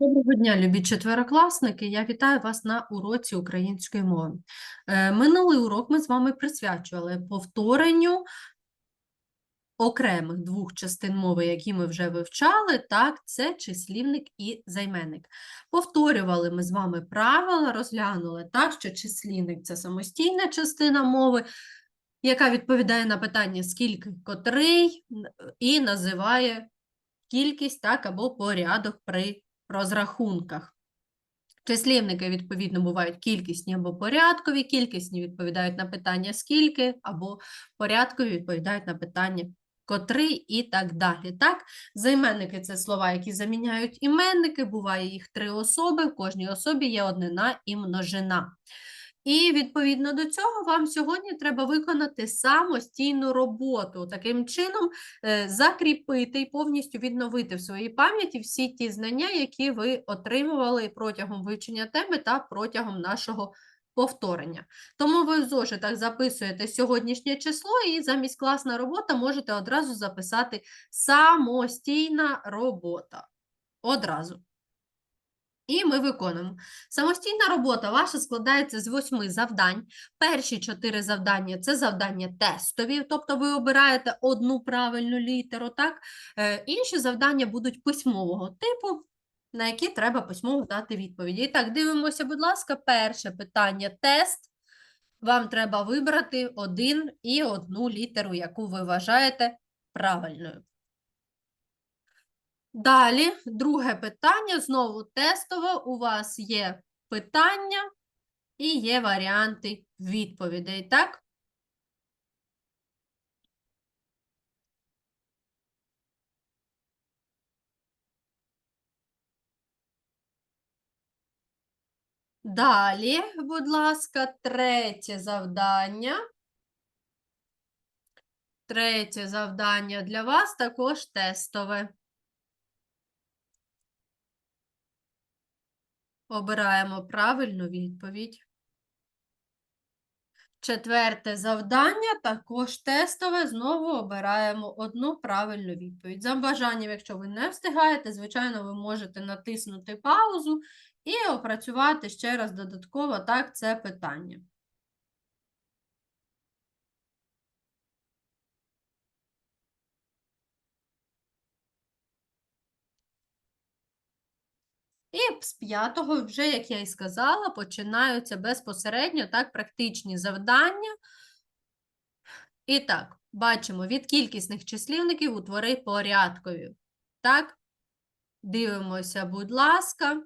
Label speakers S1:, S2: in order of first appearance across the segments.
S1: Доброго дня, любі четверокласники. Я вітаю вас на уроці української мови. Е, Минулий урок ми з вами присвячували повторенню окремих двох частин мови, які ми вже вивчали. Так, це числівник і займенник. Повторювали ми з вами правила, розглянули так, що числівник це самостійна частина мови, яка відповідає на питання скільки котрий і називає кількість так або порядок при розрахунках. Числівники, відповідно, бувають кількісні або порядкові, кількісні відповідають на питання скільки, або порядкові відповідають на питання котрий і так далі. Так? Займенники – це слова, які заміняють іменники, буває їх три особи, в кожній особі є однина і множина. І відповідно до цього вам сьогодні треба виконати самостійну роботу. Таким чином, е, закріпити і повністю відновити в своїй пам'яті всі ті знання, які ви отримували протягом вивчення теми та протягом нашого повторення. Тому ви в зошитах записуєте сьогоднішнє число і замість класна робота можете одразу записати самостійна робота. Одразу. І ми виконуємо. Самостійна робота ваша складається з восьми завдань. Перші чотири завдання це завдання тестові, тобто ви обираєте одну правильну літеру, так? Е, Інші завдання будуть письмового типу, на які треба письмово дати відповіді. І так, дивимося, будь ласка, перше питання тест. Вам треба вибрати один і одну літеру, яку ви вважаєте правильною. Далі, друге питання, знову тестове. У вас є питання і є варіанти відповідей, так? Далі, будь ласка, третє завдання. Третє завдання для вас також тестове. Обираємо правильну відповідь. Четверте завдання також тестове. Знову обираємо одну правильну відповідь. За бажанням, якщо ви не встигаєте, звичайно, ви можете натиснути паузу і опрацювати ще раз додатково так це питання. І з п'ятого, вже, як я і сказала, починаються безпосередньо так практичні завдання. І так, бачимо від кількісних числівників утвори порядкові. Так, дивимося, будь ласка.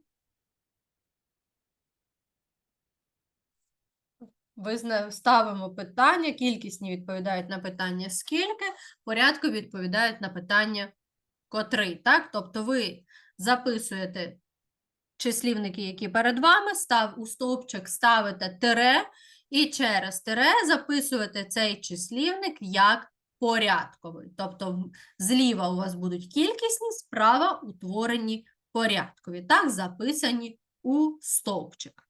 S1: Ставимо питання, кількісні відповідають на питання скільки, порядкові відповідають на питання котрий. Так? Тобто ви записуєте числівники, які перед вами, став у стовпчик ставите тире, і через тире записуєте цей числівник як порядковий. Тобто зліва у вас будуть кількісні, справа утворені порядкові. Так, записані у стовпчик.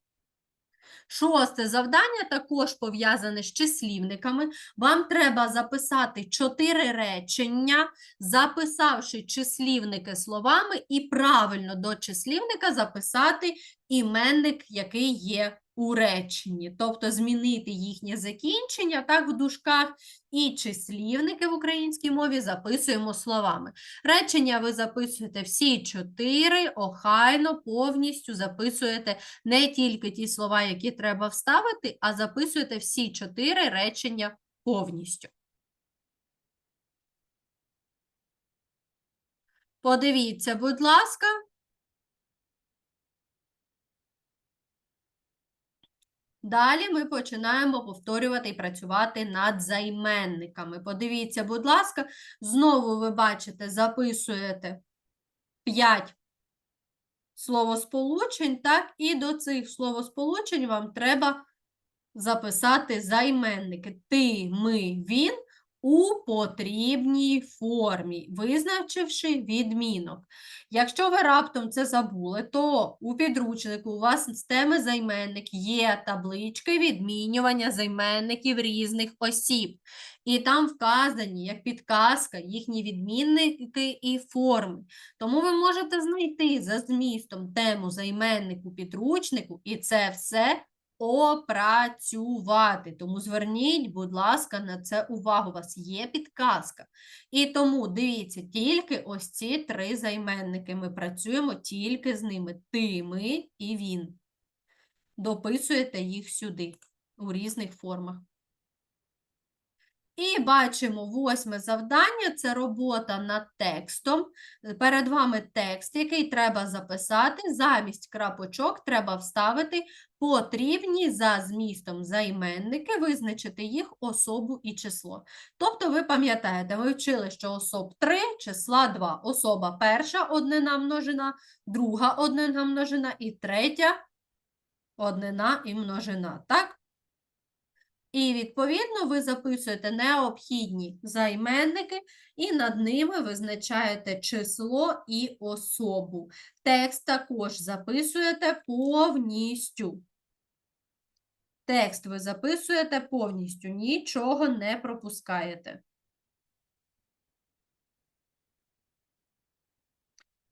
S1: Шосте завдання також пов'язане з числівниками. Вам треба записати чотири речення, записавши числівники словами, і правильно до числівника записати іменник, який є у реченні. Тобто змінити їхнє закінчення так в дужках, і числівники в українській мові записуємо словами. Речення ви записуєте всі чотири, охайно, повністю записуєте не тільки ті слова, які треба вставити, а записуєте всі чотири речення повністю. Подивіться, будь ласка. Далі ми починаємо повторювати і працювати над займенниками. Подивіться, будь ласка, знову ви бачите, записуєте 5 словосполучень, так, і до цих словосполучень вам треба записати займенники. Ти, ми, він у потрібній формі, визначивши відмінок. Якщо ви раптом це забули, то у підручнику у вас з теми займенник є таблички відмінювання займенників різних осіб. І там вказані, як підказка, їхні відмінники і форми. Тому ви можете знайти за змістом тему займеннику підручнику і це все опрацювати. Тому зверніть, будь ласка, на це увагу. У вас є підказка. І тому дивіться, тільки ось ці три займенники. Ми працюємо тільки з ними. Ти, ми і він. Дописуєте їх сюди у різних формах. І бачимо восьме завдання – це робота над текстом. Перед вами текст, який треба записати. Замість крапочок треба вставити потрібні за змістом займенники, визначити їх особу і число. Тобто ви пам'ятаєте, ви вчили, що особ 3, числа 2. Особа перша – однина множина, друга – однина множина і третя – однина і множина. Так? І, відповідно, ви записуєте необхідні займенники і над ними визначаєте число і особу. Текст також записуєте повністю. Текст ви записуєте повністю, нічого не пропускаєте.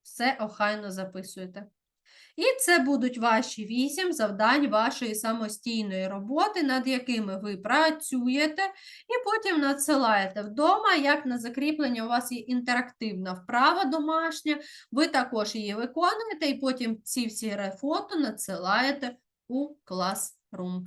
S1: Все охайно записуєте. І це будуть ваші вісім завдань вашої самостійної роботи, над якими ви працюєте, і потім надсилаєте вдома, як на закріплення у вас є інтерактивна вправа домашня, ви також її виконуєте, і потім ці всі фото надсилаєте у Classroom.